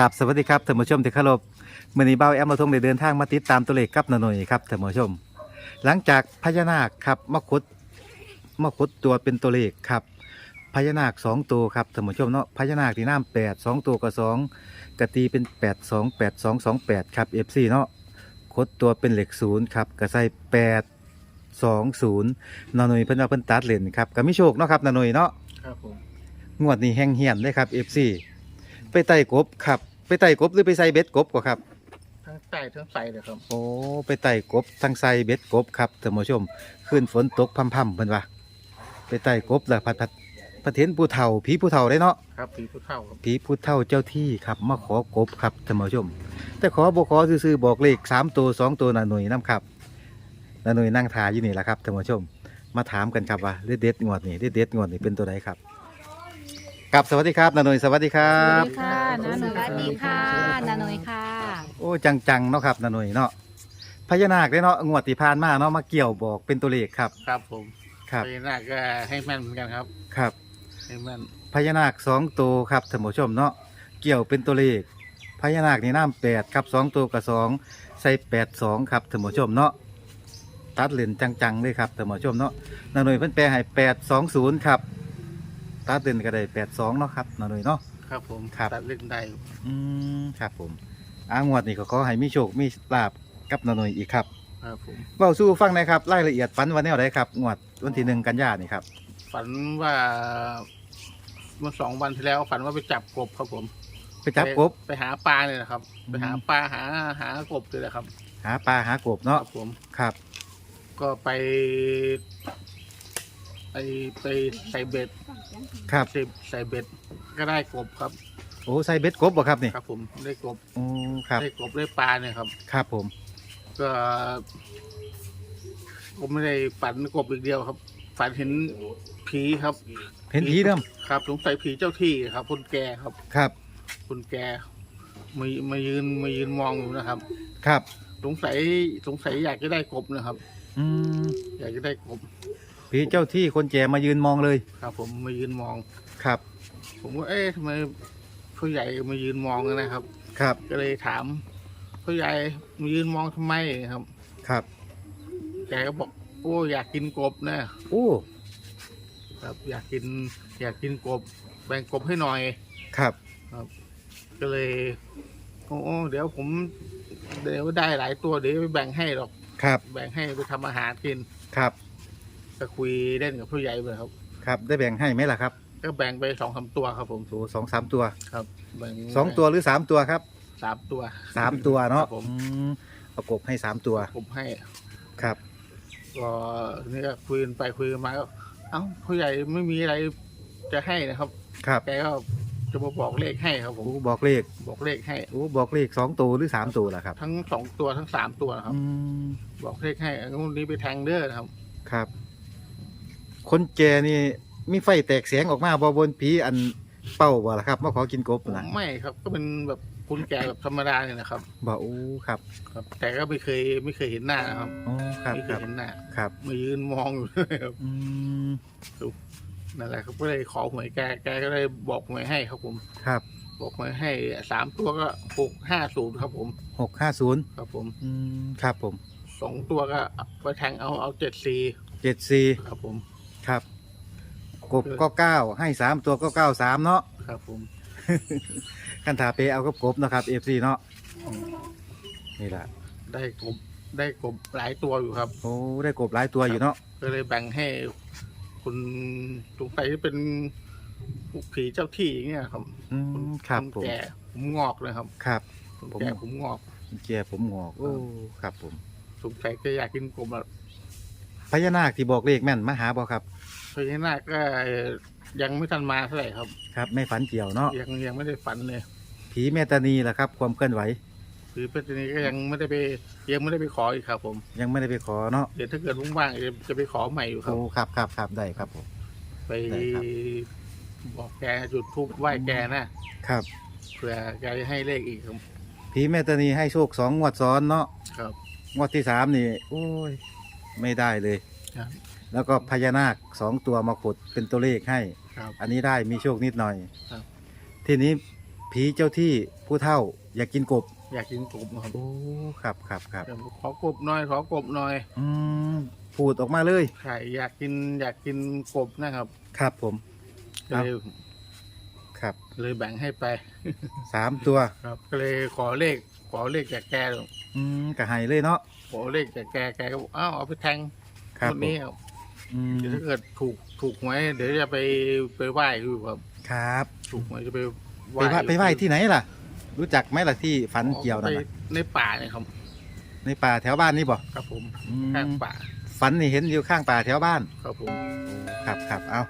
กับสวัสดีครับท่านผู้ชมที่เคารพมื่อนี้เบ้าแอมมาทงได้เดินทางมาติดตามตัวเลขกับนาหน่ยครับท่านผู้ชม หลังจากพญานาคครับมาขุดมาขุดตัวเป็นตัวเลขครับพญานาคสองตัวครับท่านผู้ชมเนาะพญานาคที่น้ำแปดสองตัวกับสองกตีเป็นแปดสองแปดสองสองแปดครับเอฟซีเนาะขุดตัวเป็นเหล็กศูนย์ครับกระใส่แปดสองศูนย์นาหน่ยเพิ่นเอาเพิ่นตัดเลนครับก็มีโชคเนาะครับนาหน่ยเนาะครับผมงวดนี้แห้งเหียนเลยครับเอฟซี ไปไต่กบครับ ไปไต่กบหรือไปใส่เบ็ดกบกว่าครับ ทั้งใต้ทั้งใส่เลยครับโอ้ไปไต่กบทั้งใส่เบ็ดกบครับท่านผู้ชมขึ้นฝนตกพำๆเพิ่นว่าไปไต่กบแล้วพัดพัดพัดเห็นผู้เฒ่าผีผู้เฒ่าได้เนาะครับผีผู้เฒ่าครับผีผู้เฒ่าเจ้าที่ครับมาขอกบครับท่านผู้ชม แต่ขอบ่ขอซื่อๆบอกเลขสามตัวสองตัวน่ะหน่วยน้ำครับน่ะหน่วยนั่งทาอยู่นี่แหละครับท่านผู้ชม มาถามกันครับว่าเด็ดๆงวดนี้เด็ดๆงวดนี้เป็นตัวไหนครับ กับสวัสดีครับนาหน่วยสวัสดีครัสวับสดีค่ะนาหนุ่ยสวัสดีค่ะนาหนุ่ยค่ะ โอ้จังๆเนาะครับนาหน่วยเนาะพญานาคได้เนาะงวดที่ผ่านมาเนาะมาเกี่ยวบอกเป็นตัวเลขครับ ครับผมครับพญานาคก็ให้แม่นเหมือนกันครับ ครับให้แม่นพญานาคสองตัวครับท่านผู้ชมเนาะเกี่ยวเป็นตัวเลขพญานาคนี่น้ำแปดครับสองตัวกับสองใส่แปดสองครับท่านผู้ชมเนาะตัดเลนจังๆเลยครับท่านผู้ชมเนาะนาหน่วยเพิ่นแปลให้แปดสองศูนย์ครับ ตัดเลนก็ได้แปดสองเนาะครับนาหน่วยเนาะ ครับผมครับ ตัดเล่นได้อืมครับผมอางวดนี่ก็ขอให้มีโชคมีลาบกับนาหน่วยอีกครับครับผม เบาสู้ฟังหนะครับรายละเอียดฝันวันแนวไหนครับงวดวันที่หนึ่งกันยานี่ครับฝันว่าเมื่อสองวันที่แล้ว ฝันว่าไปจับกบครับผมไปจับกบ ไปหาปลาเนี่ยนะครับอืมไปหาปลาหาหากบเลยนะครับหาปลาหากบคเนาะรับผม ครับ ก็ไป ไปไปใส่เบ็ดครับ ใส่ใส่เบ็ดก็ได้กบครับ โอ้ใส่เบ็ดกบบ่ครับนี่ครับ ผมได้กบโอ้ครับ ได้กบได้ปลาเนี่ยครับ ครับผม ก็ผมไม่ได้ฝันกบอีกเดียวครับ ฝันเห็นผีครับเห็นผีเดิมครับสงสัยผีเจ้าที่ครับคนแก่ครับ ครับคนแก่มามายืนมายืนมองอยู่นะครับ ครับ สงสัยสงสัยอยากจะได้กบนะครับ อืมอยากจะได้กบ ผีเจ้าที่คนแจมายืนมองเลย ครับ ผมมายืนมอง ครับ ผมว่าเอ๊ะทำไมผู้ใหญ่มายืนมองนะครับ ครับ ก็เลยถามผู้ใหญ่มายืนมองทำไมครับ ครับ แกก็บอกโอ้อยากกินกบนะโอ้ครับ อยากกิน อยากกินกบ แบ่งกบให้หน่อยครับก็เลยโอ้เดี๋ยวผมเดี๋ยวได้หลายตัวเดี๋ยวไปแบ่งให้หรอก ครับ แบ่งให้ไปทำอาหารกิน ครับ ก็คุยเล่นกับผู้ใหญ่ไปครับ ครับได้แบ่งให้ไหมล่ะครับก็แบ่งไปสองสามตัวครับผมโอ้สองสามตัวครับแบ่งสองตัวหรือสามตัวครับสามตัวสามตัวเนาะครับผมอืมเอากบให้สามตัวผมให้ครับ ก็นี่ก็คุยกันไปคุยกันมาก็เอ้าผู้ใหญ่ไม่มีอะไรจะให้นะครับครับแกก็จะมาบอกเลขให้ครับผม โอ้บอกเลขบอกเลขให้ โอ้บอกเลขสองตัวหรือสามตัวล่ะครับทั้งสองตัวทั้งสามตัวนะครับ อืมบอกเลขให้งวดนี้ไปแทงเด้อนะครับ ครับ คนแก่นี่มีไฟแตกเสียงออกมาบ่บนผีอันเป้าบ่ล่ะครับมาขอกินกบนะไม่ครับ ก็เป็นแบบคุณแก่แบบธรรมดาเนี่ยนะครับ บ่โอ้ครับครับ แต่ก็ไม่เคยไม่เคยเห็นหน้านะครับอ๋อครับไม่เคครัยบเห็นหน้าครับมายืนมองอยู่เลยครับอืมนั่นแหละครับก็เลยขอหวยแกแกก็เลยบอกหวยให้ครับผม ครับบอกหวยให้สามตัวก็หกห้าศูนย์ครับผม หกห้าศูนย์ครับผมอืมครับผมสองตัวก็ไปแทงเอาเอาเจ็ดสี่เจ็ดสี่ครับผม ครับ กบก็เก้าให้สามตัวก็เก้าสามเนาะ ครับผม กันถาเปเอากับกบนะครับเอฟซีเนาะนี่แหละได้กบได้กบหลายตัวอยู่ครับ โอ้ได้กบหลายตัวอยู่เนาะก็เลยแบ่งให้คุณสงสัยจะเป็นผีเจ้าที่อย่างเงี้ยครับอืมครับณผมแก่ผมงอกเลยครับครับคุณผมแก่ผมงอกแก่ผมงอกโอ้ครับผมสงสัยจะอยากกินกบอะพญานาคที่บอกเลขแม่นมาหาบ่ครับ พญานาคก็ยังไม่ทันมาเท่าไหร่ครับ ครับไม่ฝันเกี่ยวเนาะยังยังไม่ได้ฝันเลยผีเมตตานีล่ะครับ ความเคลื่อนไหวคือปัจจุบันก็ยังไม่ได้ไปยังไม่ได้ไปขออีกครับ ผม ยังไม่ได้ไปขอเนาะเดี๋ยวถ้าเกิดว่างๆจะจะไปขอใหม่อยู่ครับโอ้ครับครับครับได้ครับผมไปได้ครับบอกแกจุดทูบไหว้แกนะครับเผื่อแกจะให้เลขอีกครับผีเมตตานีให้โชคสองงวดซ้อนเนาะครับงวดที่สามนี่โอ้ย ไม่ได้เลยครับ แล้วก็พญานาคสองตัวมาขุดเป็นตัวเลขให้ ครับ อันนี้ได้มีโชคนิดหน่อยครับ ทีนี้ผีเจ้าที่ผู้เฒ่าอยากกินกบอยากกินกบครับโอ้ครับครับครับเดี๋ยวขอกบหน่อยขอกบหน่อยอืมพูดออกมาเลย ใช่อยากกินอยากกินกบนะครับครับผมก็เลยครับเลยแบ่งให้ไปสามตัวครับก็เลยขอเลขขอเลขจากแกอืมกะให้เลยเนาะขอเลขจากแกแกก็บอกอ้าวเอาไปแทงครับคนผมนี้ครับ อืมเดี๋ยวถ้าเกิดถูกถูกหวยเดี๋ยวจะไปไปไหว้อยู่ครับ ครับถูกหวยจะไปไปไหว้ไปไหว้ที่ไหนล่ะ รู้จักไหมล่ะที่ฝันเกี่ยวนั่นไปน่ะในป่าเนี่ยครับ ในป่าแถวบ้านนี่บ่ครับผมอืมข้างป่าฝันนี่เห็นอยู่ข้างป่าแถวบ้าน ครับผม ครับครับเอา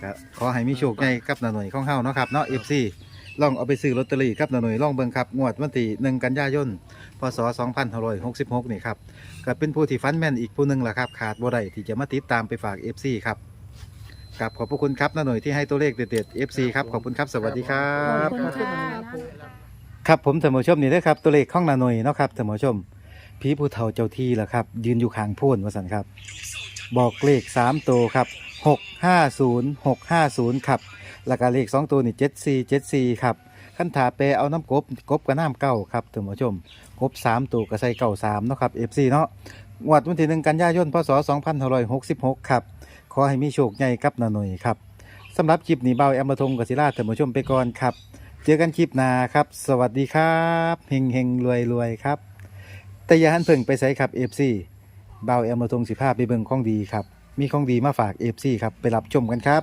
ก็ขอให้มีโชคใหญ่กับนาหน่วยของเฮาเนาะครับเนาะ FC ลองเอาไปซื้อลอตเตอรี่กับนาหน่วยลองเบิ่งครับงวดวันที่1กันยายนพศ2566นี่ครับก็เป็นผู้ที่ฟันแม่นอีกผู้หนึงล่ะครับขาดบ่ได้ที่จะมาติดตามไปฝาก FC ครับกับขอบพระคุณครับนาหน่วยที่ให้ตัวเลขเด็ดๆ FC ครับขอบคุณครับสวัสดีครัขบอบคุณค่ะ ครับผมท่านผู้ชมนี่นะครับตัวเลขของนาหน่ยเนาะครับท่านผู้ชมผีผู้เฒ่าเจ้าที่ล่ะครับ ยืนอยู่ข้างโพ้นว่าสันครับ บอกเลข3ตัวครับ650 650ครับ แล้วก็เลข2ตัวนี่74 74ครับขั้นถาเปเอาน้ำกบกบกับน้ำเก้าครับท่านผู้ชมกบ3ตัวก็ใส่เก้า3เนาะครับ FC เนาะงวดวันที่1กันยายนพศ2566ครับขอให้มีโชคใหญ่กับนาหน่ยครับสำหรับคลิปนี้เบาแอมมาทงกับศิลาท่านผู้ชมไปก่อนครับ เจอกันคลิปหน้าครับ สวัสดีครับเฮงเฮงรวยรวยครับ แต่อย่าหันเพิ่งไปใส่ครับ FC เบาแอมมาทงสิภาพไปเบิ่งของดีครับ มีของดีมาฝาก FC ครับไปรับชมกันครับ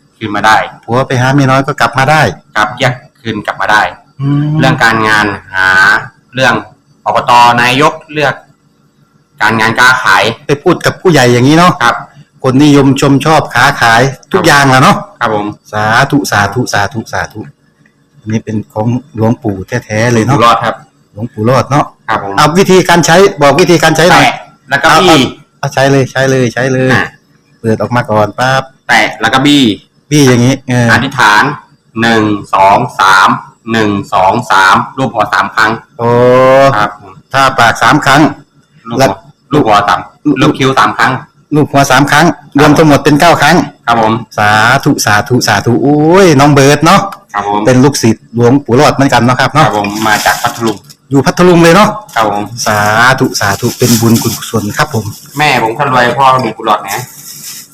คืนมาได้ ผัวไปหาเมียน้อยก็กลับมาได้กลับแยกคืนกลับมาได้แล้เรื่วองการงานหาเรื่องอบตนายกเลือก การงานการขายไปพูดกับผู้ใหญ่อย่างนี้เนาะครับ คนนิยมชมชอบค้าขายทุกอย่างแหล้วเนาะครับผมสาธุสาธุสาธุสาธุอันนี้เป็นของหลวงปู่แท้ๆเลยอยู่เนาะรอดครับ หลวงปู่รอดเนาะครับผมเอาวิธีการใช้บอกวิธีการใช้หน่อย แตะแล้วก็บี้ เอาใช้เลยใช้เลยใช้เลย อะ เปิดออกมาก่อนปั๊บแตะแล้วก็บี้ พี่อย่างนี้เอออธิษฐานหนึ่งสองสามหนึ่งสองสามรูปหัวสามครั้งโอ้ครับผมถ้าปากสามครั้งลูกแล้หัววลูกหัวสามลูกคิ้วสามครั้ง ลูกหัวสามครั้ง รวมทั้งหมดเป็นเก้าครั้ง ครับผมสาธุสาธุสาธุโอ้ยน้องเบิร์ดเนาะครับผมเป็นลูกศิษย์หลวงปู่รอดเหมือนกันเนาะครับครัเนาะบผมมาจากพัทลุงอยู่พัทลุงเลยเนาะครับผมสาธุสาธุเป็นบุญกุศลครับผม แม่ผมคนรวยพ่อมีกุหลาบนะ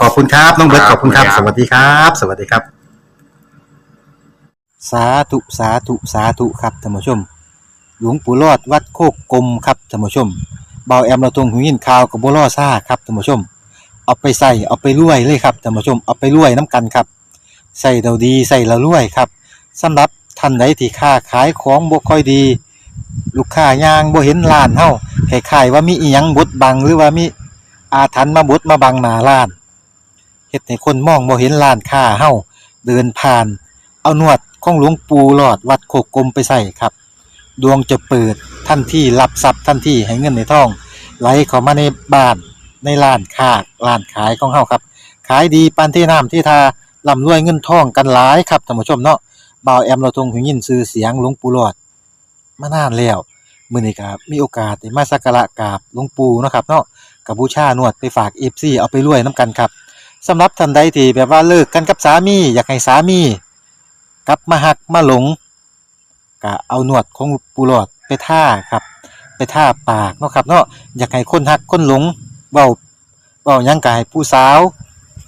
ขอบคุณครับ น้องเบิร์ตคขรับอบคุณครับขอบสคุณครับวัสดีครับ สวัสดีครับ สาธุสาธุสาธุครับท่านผู้ชม หลวงปู่รอดวัดโคกกลมครับท่านผู้ชมเบาแอมเราตรงหูยินข่าวกับบัวล่อซ่าครับท่านผู้ชม เอาไปใส่เอาไปรวยเลยครับท่านผู้ชมเอาไปรวยน้ำกันครับใส่เราดีใส่เรารวยครับสำหรับท่านใดที่ค้าขายของบ่ค่อยดี ลูกค้ายางบ่เห็นร้านเฮาคล้ายๆว่ามีอีหยังบดบังหรือว่ามี อาถรรพ์มาบดมาบังหน้าร้านเฮ็ดให้คนมองบ่เห็นร้านค้าเฮาเดินผ่าน เอานวดของหลวงปู่หลอดวัดโคกกลมไปใส่ครับ ดวงจะเปิดทันทีรับทรัพย์ทันทีให้เงินในท้อง ไหลเข้ามาในบ้านในร้านค้าร้านขายของเฮาครับ ขายดีปานที่น้ำที่ทาร่ำรวยเงินทองกันหลายครับท่านผู้ชมเนาะบ่าวแอมเราทงหูยินชื่อเสียงหลวงปู่หลอดมานานแล้วมื้อนี้ก็มีโอกาสได้มาสักการะกราบหลวงปู่เนาะครับเนาะ ก็บูชานวดไปฝาก FC เอาไปรวยนํกันครับสำหรับท่านใดที่แบบว่าเลิกกันกับสามี อยากให้สามีกลับมาหักมาหลงก็เอาหนวดของปูหลอดไปท่าครับ ไปท่าปากเนาะครับเนาะอยากให้คนหักคนหลงเบาเบายังกายผู้สาว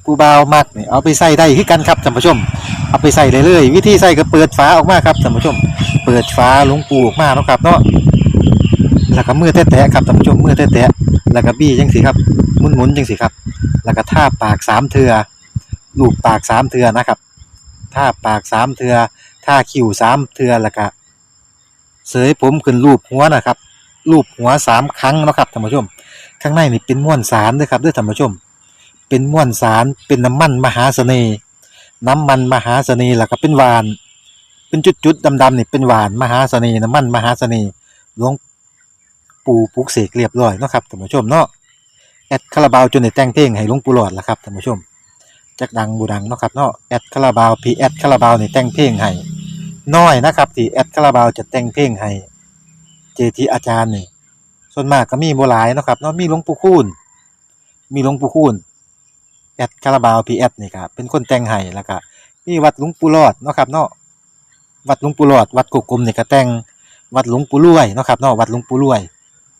ผู้บ่ามักเนี่ยเอาไปใส่ได้คือกันครับท่านผู้ชม เอาไปใส่เลยเลยวิธีใส่ก็เปิดฝาออกมาครับท่านผู้ชม เปิดฝาหลวงปูออกมาเนาะครับเนาะแล้วก็มือแตะๆครับท่านผู้ชมมือแตะ แล้วก็บี้จังสิครับหมุนๆจังสิครับ แล้วก็ท่าปากสามเทือลูบปากสามเทือนะครับท่าปากสามเทือท่าคิ้วสามเทือแล้วก็เสยผมขึ้นรูปหัวนะครับรูปหัวสามครั้งนะครับท่านผู้ชม ข้างในนี่เป็นม้วนสารด้วยครับด้วยท่านผู้ชม เป็นม้วนสารเป็นน้ำมันมหาเสน่ห์น้ำมันมหาเสน่ห์แล้วก็เป็นหวาน เป็นจุดๆดำๆนี่เป็นหวานมหาเสน่ห์น้ำมันมหาเสน่ห์หลวง ปูปลุกเสกเรียบร้อยเนาะครับท่านผู้ชมเนาะแอดคาราบาวจนได้แต่งเพลงให้หลวงปู่หลอดละครับท่านผู้ชมจักดังบูดังเนาะครับเนาะแอดคาราบาวพีแอดคาราบาวนี่แต่งเพลงให้น้อยนะครับที่แอดคาราบาวจะแต่งเพลงให้เจทีอาจารย์นี่ส่วนมากก็มีบ่หลายเนาะครับเนาะมีหลวงปู่คูณมีหลวงปู่คูณแอดคาราบาวพีแอดนี่ครับเป็นคนแต่งให้แล้วก็มีวัดหลวงปู่รอดเนาะครับเนาะวัดหลวงปู่รอดวัดกุกกลมนี่ก็แต่งวัดหลวงปู่รวยเนาะครับเนาะวัดหลวงปู่รวย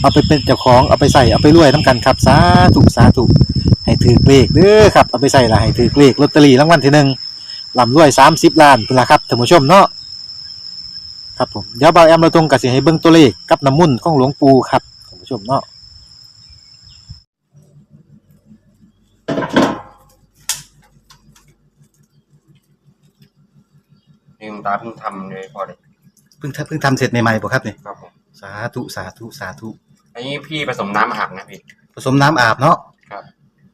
เอาไปเป็นเจ้าของเอาไปใส่เอาไปรวยนํกันครับสาธุสาธุให้ถือเลขเด้อครับเอาไปใส่ละให้ถือเลขลอตเตอรี่รางวัลที่หนึ่งลำรวยสามสิบล้านพุ่นละครับท่านผู้ชมเนาะครับผมเดี๋ยวเบาแอมเราตรงกับสิให้เบิ่งตัวเลขกับน้ำมุ่นต์ของหลวงปู่ครับท่านผู้ชมเนาะนี่คุณตาเพิ่งทำเลยพอเลยเพิ่งเพิ่งทำเสร็จใหม่ๆบ่ครับเนี่ยครับผม สาธุสาธุสาธุอันนี้พี่ผสมน้ำอาบนะพี่ ผสมน้ำอาบเนาะครับ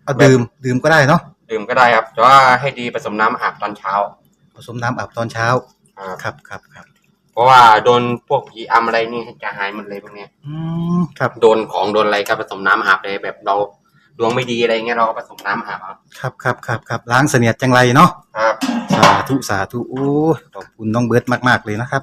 เอาดื่มดื่มก็ได้เนาะดื่มก็ได้ครับแต่ว่าให้ดีผสมน้ำอาบตอนเช้าผสมน้ำอาบตอนเช้าครับครับครับครับเพราะว่าโดนพวกผีอำอะไรนี่จะหายหมดเลยพวกเนี้ยอืมครับโดนของโดนอะไรก็ผสมน้ำอาบเลยแบบเราดวงไม่ดีอะไรเงี้ยเราก็ผสมน้ำอาบเอาครับครับครับครับล้างเสนียดจังไรเนาะครับ สาธุสาธุโอ้ยขอบคุณน้องเบิร์ตมาก ๆ เลยนะครับ